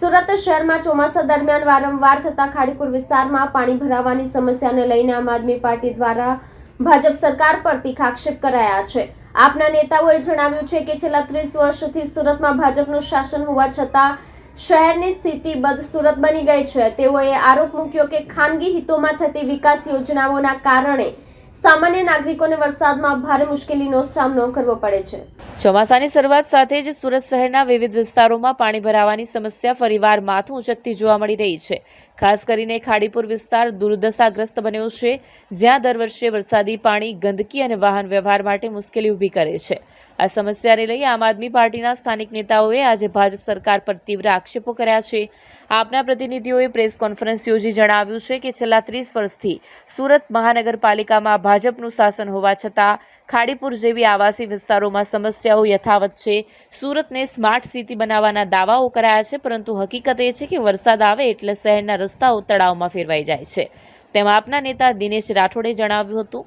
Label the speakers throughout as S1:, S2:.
S1: સુરત શહેરમાં ચોમાસા દરમિયાન વારંવાર થતા ખાડીપુર વિસ્તારમાં પાણી ભરાવાની સમસ્યાને લઈને આમ આદમી પાર્ટી દ્વારા ભાજપ સરકાર પર તીખાક્ષેપ કરાયા છે. આપના નેતાઓએ જણાવ્યું છે કે છેલ્લા ત્રીસ વર્ષથી સુરતમાં ભાજપનું શાસન હોવા છતાં શહેરની સ્થિતિ બદસુરત બની ગઈ છે. તેઓએ આરોપ મૂક્યો કે ખાનગી હિતોમાં થતી વિકાસ યોજનાઓના કારણે સામાન્ય નાગરિકોને વરસાદમાં ભારે મુશ્કેલીનો સામનો કરવો પડે છે.
S2: ચોમાસાની શરૂઆત સાથે જ સુરત શહેરના વિવિધ વિસ્તારોમાં પાણી ભરાવાની સમસ્યા ફરીવાર માથું ઉચકતી જોવા મળી રહી છે. ખાસ કરીને ખાડીપુર વિસ્તાર દુર્દશાગ્રસ્ત બન્યો છે, જ્યાં દર વર્ષે વરસાદી પાણી, ગંદકી અને વાહન વ્યવહાર માટે મુશ્કેલી ઊભી કરે છે. આ સમસ્યાને લઈ આમ આદમી પાર્ટીના સ્થાનિક નેતાઓએ આજે ભાજપ સરકાર પર તીવ્ર આક્ષેપો કર્યા છે. આપના પ્રતિનિધિઓએ પ્રેસ કોન્ફરન્સ યોજી જણાવ્યું છે કે છેલ્લા ત્રીસ વર્ષથી સુરત મહાનગરપાલિકામાં ભાજપનું શાસન હોવા છતાં ખાડીપુર જેવી આવાસી વિસ્તારોમાં સમસ્યાઓ યથાવત છે. સુરતને સ્માર્ટ સિટી બનાવવાના દાવાઓ કરાયા છે, પરંતુ હકીકત એ છે કે વરસાદ આવે એટલે શહેરના રસ્તાઓ તળાવમાં ફેરવાઈ જાય છે. તેમ આપના નેતા દિનેશ રાઠોડે જણાવ્યું હતું.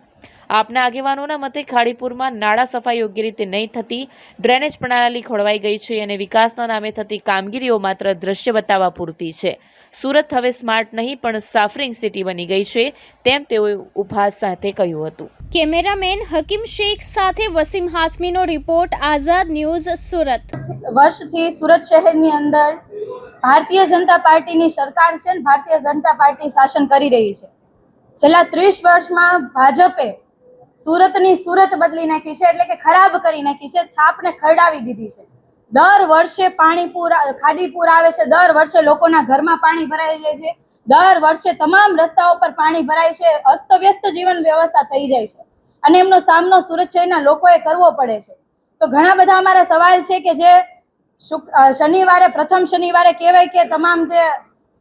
S2: આપના આગેવાનોના મતે ખાડીપુરમાં નાળા સફાઈ યોગ્ય રીતે નહીં થતી ડ્રેનેજ પ્રણાલી ખોળવાઈ ગઈ છે અને વિકાસના નામે થતી કામગીરીઓ માત્ર દ્રશ્ય બતાવવા પૂરતી છે. સુરત હવે સ્માર્ટ નહીં પણ સાફરિંગ સિટી બની ગઈ છે તેમ તેઓએ ઉપહાસ સાથે કહ્યું હતું.
S3: કેમેરામેન હકીમ શેખ સાથે વસીમ હાસમીનો રિપોર્ટ આઝાદ ન્યૂઝ સુરત.
S4: વર્ષથી સુરત શહેરની અંદર ભારતીય જનતા પાર્ટીની સરકાર છે ને ભારતીય જનતા પાર્ટી શાસન કરી રહી છે. છેલ્લા ત્રીસ વર્ષમાં ભાજપે સુરતની સુરત બદલી નાખી છે, એટલે કે ખરાબ કરી નાખી છે, છાપને ખરડાવી દીધી છે. દર વર્ષે પાણી પૂર, ખાડી પૂર આવે છે, દર વર્ષે લોકોના ઘરમાં પાણી ભરાઈ જાય છે, દર વર્ષે તમામ રસ્તાઓ પર પાણી ભરાય છે, અસ્તવ્યસ્ત જીવન વ્યવસ્થા થઈ જાય છે. અને એમનો સામનો સુરત શહેરના લોકોએ કરવો પડે છે. તો ઘણા બધા અમારા સવાલ છે કે જે શનિવારે, પ્રથમ શનિવારે કહેવાય કે તમામ જે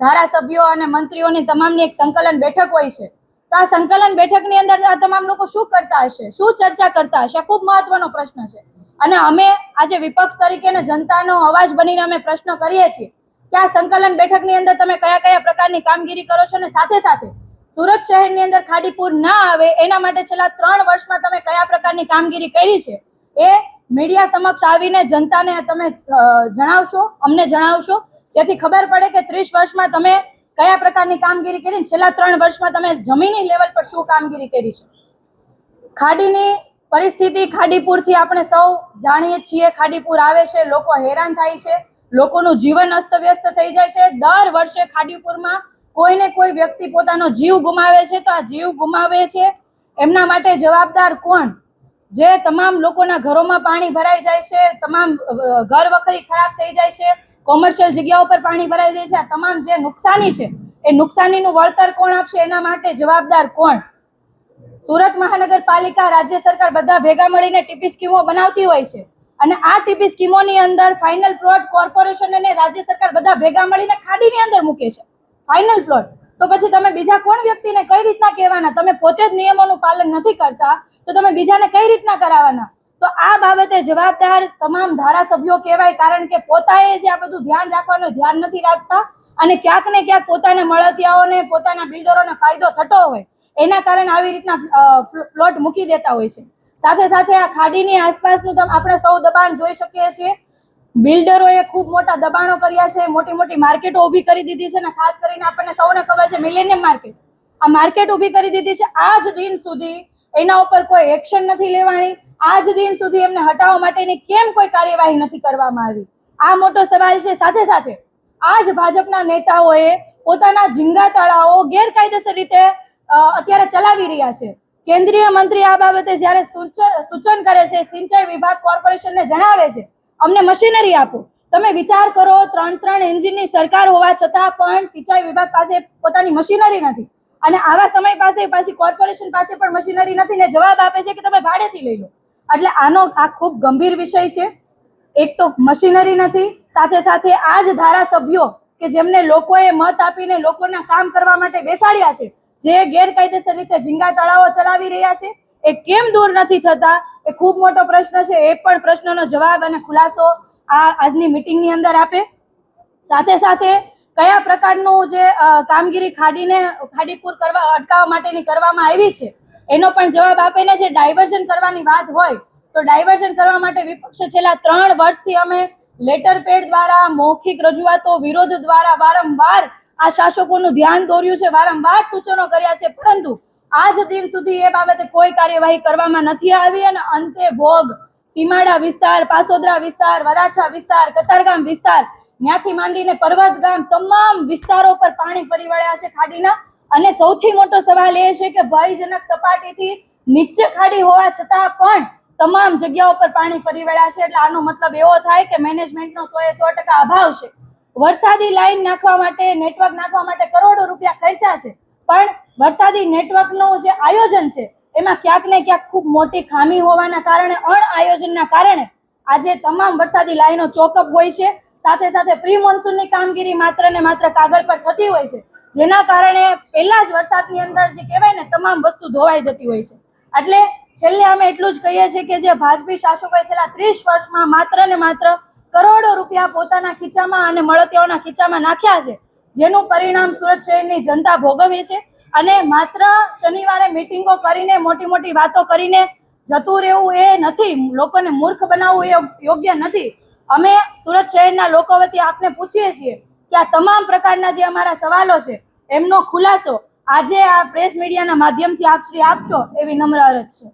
S4: ધારાસભ્યો અને મંત્રીઓની તમામની એક સંકલન બેઠક હોય છે તો આ સંકલન બેઠકની અંદર આ તમામ લોકો શું કરતા હશે? શું ચર્ચા કરતા હશે? ખૂબ મહત્વનો પ્રશ્ન છે. અને અમે આજે વિપક્ષ તરીકે જનતાનો અવાજ બનીને અમે પ્રશ્ન કરીએ છીએ કે આ સંકલન બેઠકની અંદર તમે કયા કયા પ્રકારની કામગીરી કરો છો અને સાથે સાથે સુરત શહેરની અંદર ખાડીપુર ના આવે એના માટે છેલ્લા ત્રણ વર્ષમાં તમે કયા પ્રકારની કામગીરી કરી છે એ મીડિયા સમક્ષ આવીને જનતાને તમે જણાવશો, અમને જણાવશો. જેથી ખબર પડે કે ત્રીસ વર્ષમાં તમે કયા પ્રકારની કામગીરી કરી છેલ્લા ત્રણ વર્ષમાં તમે જમીની લેવલ પર શું કામગીરી કરી છે? ખાડીની પરિસ્થિતિ ખાડીપુરથી આપણે સૌ જાણીએ છીએ, ખાડીપુર આવે છે, લોકો હેરાન થાય છે, લોકોનું જીવન અસ્તવ્યસ્ત થઈ જાય છે. દર વર્ષે ખાડીપુરમાં કોઈને કોઈ વ્યક્તિ પોતાનો જીવ ગુમાવે છે તો આ જીવ ગુમાવે છે. એમના માટે જવાબદાર કોણ? જે તમામ લોકોના ઘરોમાં પાણી ભરાઈ જાય છે, તમામ ઘર વખરી ખરાબ થઈ જાય છે કોમર્શિયલ જગ્યાઓ પર પાણી ભરાઈ જાય છે. આ તમામ જે નુકસાની છે, એ નુકસાનીનું વળતર કોણ આપશે? એના માટે જવાબદાર કોણ? સુરત મહાનગરપાલિકા રાજ્ય સરકાર બધા ભેગા મળીને ટીપી સ્કીમો બનાવતી હોય છે. અને આ ટીપી સ્કીમોની અંદર ફાઇનલ પ્લોટ કોર્પોરેશન અને રાજ્ય સરકાર બધા ભેગા મળીને ખાડીની અંદર મૂકે છે. ફાઇનલ પ્લોટ તો પછી તમે બીજા કોણ વ્યક્તિને કઈ રીતના કહેવાના? તમે પોતે જ નિયમોનું પાલન નથી કરતા, તો તમે બીજાને કઈ રીતના કરાવવાના? તો આ બાબતે જવાબદાર તમામ ધારાસભ્યો કહેવાય, કારણ કે પોતાએ જે આ બધું ધ્યાન રાખવાનું ધ્યાન નથી રાખતા અને ક્યાંક ને ક્યાંક પોતાના મળતિયાઓને, પોતાના બિલ્ડરોને ફાયદો થતો હોય, એના કારણે આવી રીતના પ્લોટ મૂકી દેતા હોય છે. સાથે સાથે આ ખાડીની આસપાસનું તો આપણે સૌ દબાણ જોઈ શકીએ છીએ. બિલ્ડરોએ ખૂબ મોટા દબાણો કર્યા છે, મોટી મોટી માર્કેટો ઊભી કરી દીધી છે અને ખાસ કરીને આપણને સૌને ખબર છે મિલેનિયમ માર્કેટ. આ માર્કેટ ઊભી કરી દીધી છે આજ દિન સુધી, એના ઉપર કોઈ એક્શન નથી લેવાની. આજ દિન સુધી એમને હટાવવા માટેની કેમ કોઈ કાર્યવાહી નથી કરવામાં આવી? આ મોટો સવાલ છે. સાથે સાથે આજ ભાજપના નેતાઓએ પોતાના ઝીંગા તળાવો ગેરકાયદેસર રીતે અત્યારે ચલાવી રહ્યા છે. કેન્દ્રીય મંત્રી આ બાબતે જ્યારે સૂચ- સૂચન કરે છે, સિંચાઈ વિભાગ કોર્પોરેશનને જણાવે છે, અમને મશીનરી આપો. તમે વિચાર કરો ત્રણ ત્રણ એન્જિનની સરકાર હોવા છતાં પણ સિંચાઈ વિભાગ પાસે પોતાની મશીનરી નથી. અને આવા સમય પાસે, પાછી કોર્પોરેશન પાસે પણ મશીનરી નથી ને જવાબ આપે છે કે તમે ભાડેથી લઈ લો. એટલે આનો આ ખૂબ ગંભીર વિષય છે. એક તો મશીનરી નથી, સાથે સાથે આ જ ધારાસભ્યો કે જેમને લોકોએ મત આપીને લોકોના કામ કરવા માટે બેસાડ્યા છે, જે ગેરકાયદેસર રીતે ઝીંગા તળાવો ચલાવી રહ્યા છે, એ કેમ દૂર નથી થતા? એ ખૂબ મોટો પ્રશ્ન છે, એ પણ પ્રશ્નનો જવાબ અને ખુલાસો આ આજની મિટિંગની અંદર આપે. સાથે સાથે કયા પ્રકારનું જે કામગીરી ખાડીને, ખાડીપુર કરવા, અટકાવવા માટેની કરવામાં આવી છે એનો પણ જવાબ આપે ને જે ડાયવર્ઝન કરવાની વાત હોય, તો ડાયવર્ઝન કરવા માટે વિપક્ષે છેલ્લા ત્રણ વર્ષથી અમે લેટર પેડ દ્વારા, મૌખિક રજૂઆતો, વિરોધ દ્વારા વારંવાર આ શાસકોનું ધ્યાન દોર્યું છે, વારંવાર સૂચનો કર્યા છે. પરંતુ આજ દિન સુધી એ બાબતે કોઈ કાર્યવાહી કરવામાં નથી આવી અને અંતે ભોગ સીમાડા વિસ્તાર, પાસોદરા વિસ્તાર, વરાછા વિસ્તાર, કતારગામ વિસ્તાર ત્યાંથી માંડીને પર્વત ગામ તમામ વિસ્તારો પર પાણી ફરી વળ્યા છે. ખાડીના અને સૌથી મોટો સવાલ એ છે કે ભયજનક સપાટીથી નીચે ખાડી હોવા છતાં પણ તમામ જગ્યાઓ પર પાણી ફરી વળ્યા છે. એટલે આનો મતલબ એવો થાય કે મેનેજમેન્ટનો સો એ સો ટકા અભાવ છે. વરસાદી લાઈન નાખવા માટે નેટવર્ક નાખવા માટે કરોડો રૂપિયા ખર્ચા છે. પણ વરસાદી નેટવર્કનું જે આયોજન છે, એમાં ક્યાંક ને ક્યાંક ખૂબ મોટી ખામી હોવાના કારણે અણ આયોજનના કારણે આજે તમામ વરસાદી લાઈનો ચોકઅપ હોય છે. સાથે સાથે પ્રી મોન્સૂનની કામગીરી માત્ર ને માત્ર કાગળ પર થતી હોય છે. જેના કારણે પહેલા જ વરસાદની અંદર જે કહેવાય ને, તમામ વસ્તુ ધોવાઈ જતી હોય છે. એટલે છેલ્લે અમે એટલું જ કહીએ છીએ કે જે ભાજપી શાસકોએ છેલ્લા ત્રીસ વર્ષમાં માત્ર ને માત્ર કરોડો રૂપિયા પોતાના ખીચામાં અને મળતિયાઓના ખીચામાં નાખ્યા છે. જેનું પરિણામ સુરત શહેરની જનતા ભોગવે છે અને માત્ર શનિવારે મિટિંગો કરીને મોટી મોટી વાતો કરીને જતું રહેવું એ નથી. લોકોને મૂર્ખ બનાવવું એ યોગ્ય નથી. અમે સુરત શહેરના લોકો વતી આપને પૂછીએ છીએ કે આ તમામ પ્રકારના જે અમારા સવાલો છે, એમનો ખુલાસો આજે આ પ્રેસ મીડિયાના માધ્યમથી આપ શ્રી આપજો એવી નમ્ર અરજ છે.